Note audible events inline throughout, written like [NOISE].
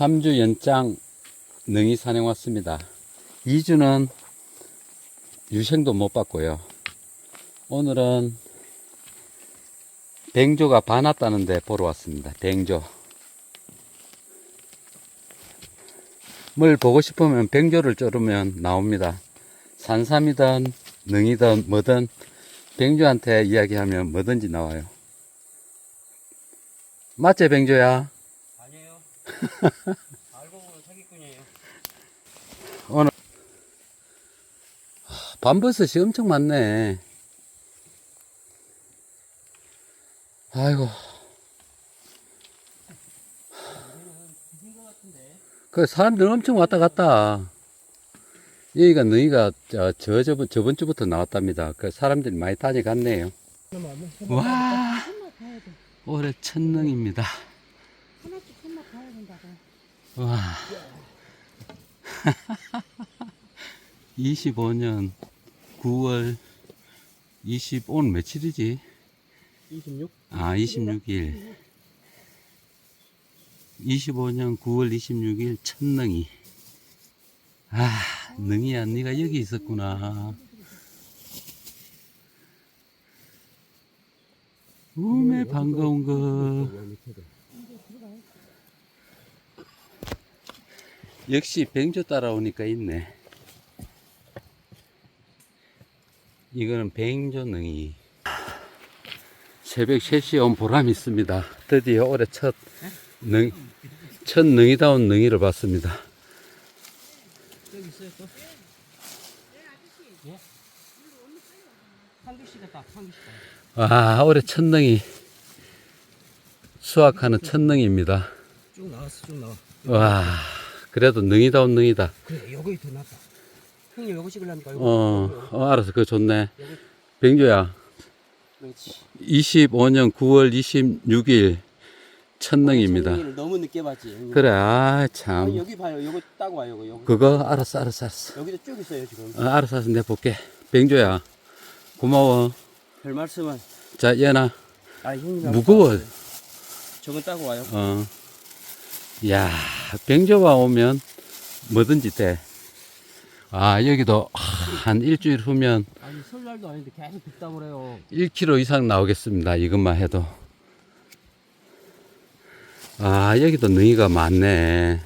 3주 연장 능이 산행 왔습니다. 2주는 유생도 못 받고요. 오늘은 뱅조가 반왔다는데 보러 왔습니다. 뱅조. 뭘 보고 싶으면 뱅조를 쪼르면 나옵니다. 산삼이든 능이든 뭐든 뱅조한테 이야기하면 뭐든지 나와요. 맞지 뱅조야? 알고 보면 사기꾼이에요. 밤버섯이 엄청 많네. 아이고. 그 사람들 엄청 왔다 갔다. 여기가 너희가 저, 저 저번 저번 주부터 나왔답니다. 그 사람들이 많이 다녀갔네요. 와, 올해 천능입니다. 하나씩 한맛 봐야 된다고. 와. 25년 9월 20, 오늘 며칠이지? 26? 아, 26일. 25년 9월 26일 첫능이. 아, 능이야, 네가 여기 있었구나. 우메 반가운 거. 역시 뱅조 따라오니까 있네. 이거는 뱅조 능이. 새벽 3시에 온 보람이 있습니다. 드디어 올해 첫 능, 첫 능이다운 능이를 봤습니다. 여기 있어요 또? 예? 와, 올해 첫 능이. 수확하는 첫 능입니다. 쭉 나왔어 쭉 나와. 와, 그래도 능이다운 능이다. 그래 요거 더 낫다. 형님 요거 찍으려니까 요거. 어, 어 알았어. 그거 좋네. 뱅조야, 그렇지. 25년 9월 26일 첫 능입니다. 청량리를 너무 늦게 봤지. 형님. 그래, 아, 참. 여기 봐요. 요거 따고 와요. 요거. 요거. 그거, 알았어, 알았어, 알았어. 여기도 쭉 있어요 지금. 어, 알았어, 알았어. 내가 볼게. 뱅조야, 고마워. 별 말씀은. 자, 얘나, 아 형님. 무거워. 저건 따고 와요. 어. 야, 병조가 오면 뭐든지 돼. 아, 여기도 한 일주일 후면 아니 설날도 아닌데 계속 빗다고 그래요. 1kg 이상 나오겠습니다. 이것만 해도. 아, 여기도 능이가 많네.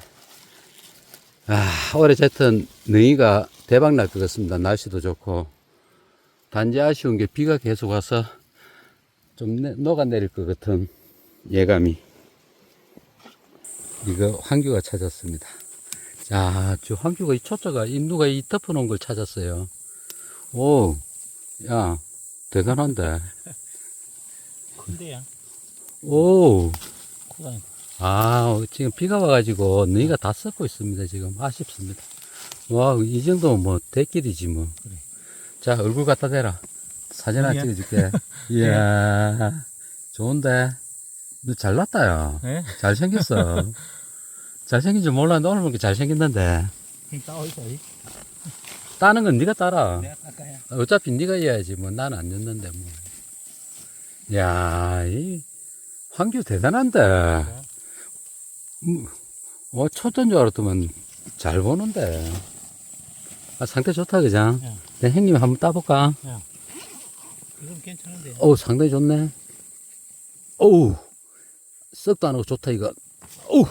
아, 올해 하여튼 능이가 대박 날 것 같습니다. 날씨도 좋고. 단지 아쉬운 게 비가 계속 와서 좀 내- 녹아내릴 것 같은 예감이. 이거 황규가 찾았습니다. 자, 저 황규가 이 초짜가 이 누가 이 덮어놓은 걸 찾았어요. 오, 야, 대단한데. 큰데야. 오, 크다. 아, 지금 비가 와가지고 너희가 다 썩고 있습니다. 지금 아쉽습니다. 와, 이 정도면 뭐 대길이지 뭐. 그래. 자, 얼굴 갖다 대라. 사진 하나? 찍어줄게. [LAUGHS] 이야, 좋은데. 너 잘났다, 야. 네? 잘생겼어. [LAUGHS] 잘생긴 줄 몰랐는데 오늘 보니까 잘생겼는데. 있어. 이. 따는 건 네가 따라. 내가 깎아야. 어차피 네가 해야지 뭐 나는 안 였는데 뭐. 야, 이 황규 대단한데. 음, 어 초짜인 줄 알았더만 잘 보는데. 아 상태 좋다 그장. 야. 내 형님 한번 따볼까? 이건 괜찮은데. 어우 상당히 좋네. 어우 썩도 안 하고 좋다 이거. 어우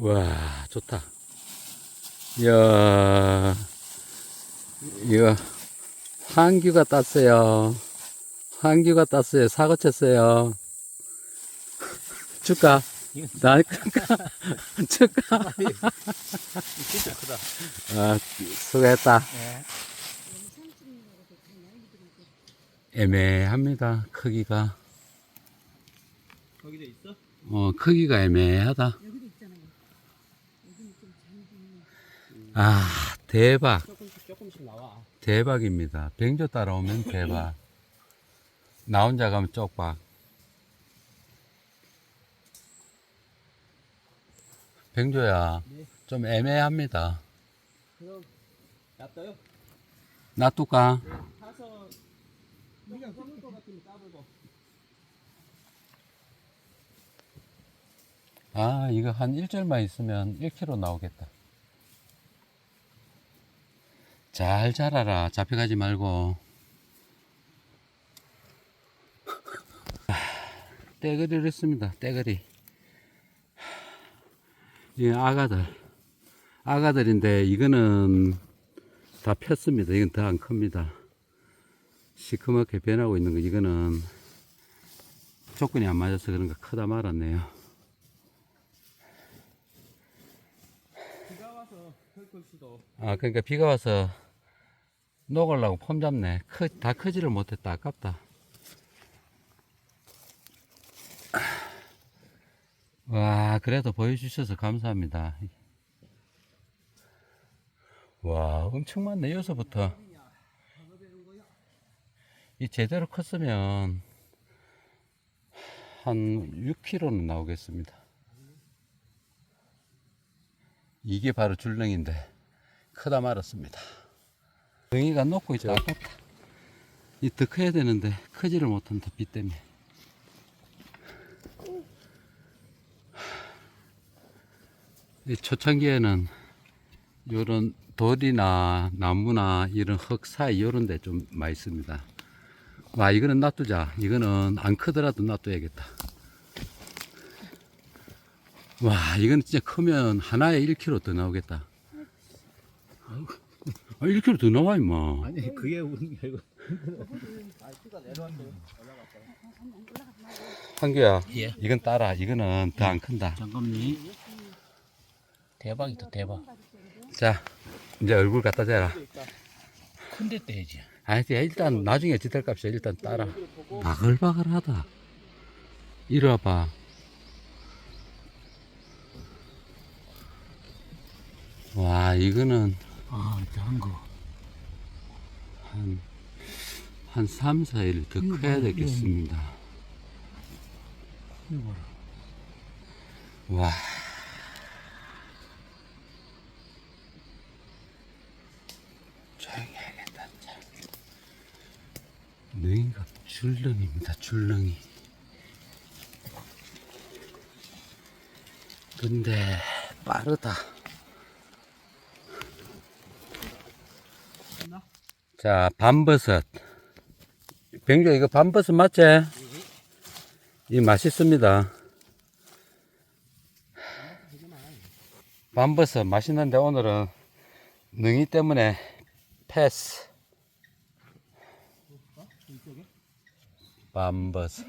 와 좋다. 이야 이거 황규가 땄어요. 황규가 땄어요. 사고 쳤어요. [LAUGHS] 이거 나 줄까? 줄까? 진짜 크다. 아 수고했다. 예. 애매합니다. 크기가 거기도 있어? 어 크기가 애매하다. 여기도 있잖아요. 여기는 좀 잔디. 아 대박. 조금씩 조금씩 나와. 대박입니다. 병조 따라오면 대박. 나 혼자 가면 쪽박. 병조야, 네. 좀 애매합니다. 그럼 놔둬요? 놔둘까? 타서 네가 썩을 것 같으면 까불고. 아, 이거 한 일절만 있으면 1kg 나오겠다. 잘 자라라. 잡혀가지 말고. 아, 떼거리를 했습니다. 떼거리. 이 아가들. 아가들인데 이거는 다 폈습니다. 이건 더 안 큽니다. 시커멓게 변하고 있는 거 이거는 조건이 안 맞아서 그런가 크다 말았네요. 비가 와서 헐걸 수도. 아 그러니까 비가 와서 녹으려고 폼 잡네. 크, 다 크지를 못했다. 아깝다. 와 그래도 보여주셔서 감사합니다. 와 엄청 많네 여기서부터 이 제대로 컸으면 한 6kg는 나오겠습니다. 이게 바로 줄렁인데 크다 말았습니다. 능이가 녹고 있죠. 아깝다. 이 더 커야 되는데 크지를 못한다 비 때문에. 이 초창기에는 요런 돌이나 나무나 이런 흙 사이 요런 데 좀 많이 씁니다. 와 이거는 놔두자. 이거는 안 크더라도 놔둬야겠다. 와 이건 진짜 크면 하나에 1kg 더 나오겠다. 아, 1kg 더 나와 임마. 아니 그게 우는 게 아니고. 아. 한규야 예. 이건 따라 이거는 더 안 큰다. 잠깐만요. 대박이다 대박. 자 이제 얼굴 갖다 대라. 큰데 떼야지. 아니 일단 나중에 지털값이야 일단 따라. 바글바글하다. 이리 와봐. 와 이거는 아 작은 거. 한, 한 3, 4일 더 이거 커야 봐요, 되겠습니다. 이거 봐라. 와. 조용히 해야겠다, 자. 능이가 줄렁입니다, 줄렁이. 근데, 빠르다. 자, 밤버섯. 병조, 이거 밤버섯 맞지? 이 맛있습니다. 밤버섯 맛있는데 오늘은 능이 때문에 패스. 밤버섯.